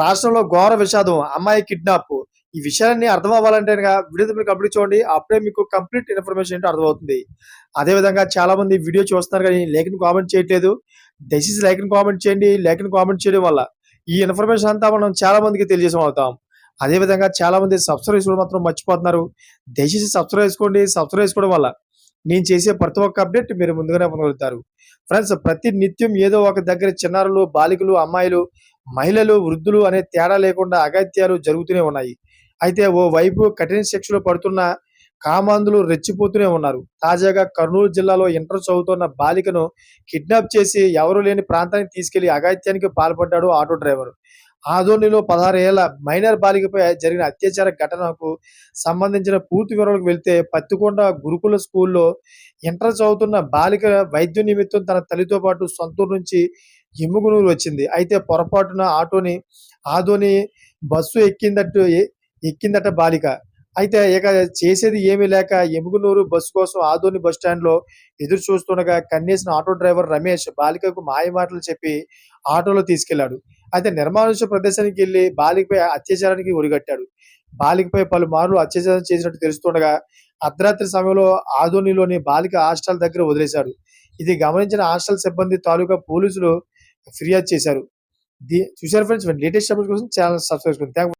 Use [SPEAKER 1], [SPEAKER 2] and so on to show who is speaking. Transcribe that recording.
[SPEAKER 1] రాష్ట్రంలో ఘోర విషాదం అమ్మాయి కిడ్నాప్. ఈ విషయాన్ని అర్థం అవ్వాలంటే కనుక వీడియో మీరు కంప్లీట్ చూడండి అప్పుడే మీకు కంప్లీట్ ఇన్ఫర్మేషన్ ఏంటో అర్థమవుతుంది. అదే విధంగా చాలా మంది వీడియో చూస్తున్నారు కానీ లేఖను కామెంట్ చేయట్లేదు. దయచేసి లేఖను కామెంట్ చేయండి. లేఖను కామెంట్ చేయడం వల్ల ఈ ఇన్ఫర్మేషన్ అంతా మనం చాలా మందికి తెలియజేసం అవుతాం. అదే విధంగా చాలా మంది సబ్స్క్రైబ్ చేసుకోవడం మాత్రం మర్చిపోతున్నారు. దయచేసి సబ్స్క్రైబ్ చేసుకోండి. సబ్స్క్రైబ్ చేసుకోవడం వల్ల నేను చేసే ప్రతి ఒక్క అప్డేట్ మీరు ముందుగానే పొందగలుగుతారు. ఫ్రెండ్స్ ప్రతి నిత్యం ఏదో ఒక దగ్గర చిన్నారులు బాలికలు అమ్మాయిలు మహిళలు వృద్ధులు అనే తేడా లేకుండా అగత్యాలు జరుగుతూనే ఉన్నాయి. అయితే ఓ వైపు కఠిన శిక్షలు పడుతున్న కామాంధులు రెచ్చిపోతూనే ఉన్నారు. తాజాగా కర్నూలు జిల్లాలో ఇంటర్ చదువుతున్న బాలికను కిడ్నాప్ చేసి ఎవరు లేని ప్రాంతానికి తీసుకెళ్ళి అగాత్యానికి పాల్పడ్డాడు ఆటో డ్రైవర్. ఆదోనిలో పదహారు ఏళ్ళ మైనర్ బాలికపై జరిగిన అత్యాచార ఘటనకు సంబంధించిన పూర్తి వివరాలకు వెళ్తే పత్తికొండ గురుకుల స్కూల్లో ఇంటర్ చదువుతున్న బాలిక వైద్య నిమిత్తం తన తల్లితో పాటు సొంతూరు నుంచి ఎమ్ముగునూరు వచ్చింది. అయితే పొరపాటున ఆటోని ఆదోని బస్సు ఎక్కిందట్టు ఎక్కిందట బాలిక. అయితే ఇక చేసేది ఏమీ లేక ఎముగునూరు బస్సు కోసం ఆదోని బస్ స్టాండ్లో ఎదురు చూస్తుండగా కన్నేసిన ఆటో డ్రైవర్ రమేష్ బాలికకు మాయ మాటలు చెప్పి ఆటోలో తీసుకెళ్ళాడు. అయితే నిర్మానుష ప్రదేశానికి వెళ్ళి బాలికపై అత్యాచారానికి ఒడిగట్టాడు. బాలికపై పలుమార్లు అత్యాచారం చేసినట్టు తెలుస్తుండగా అర్ధరాత్రి సమయంలో ఆదోనిలోని బాలిక హాస్టల్ దగ్గర వదిలేశాడు. ఇది గమనించిన హాస్టల్ సిబ్బంది తాలూకా పోలీసులు ఫిర్యాదు చేశారు. ది చూసారు ఫ్రెండ్స్ లేటెస్ట్ అప్డేట్ కోసం ఛానల్ సబ్స్క్రైబ్ చేసుకోండి. థ్యాంక్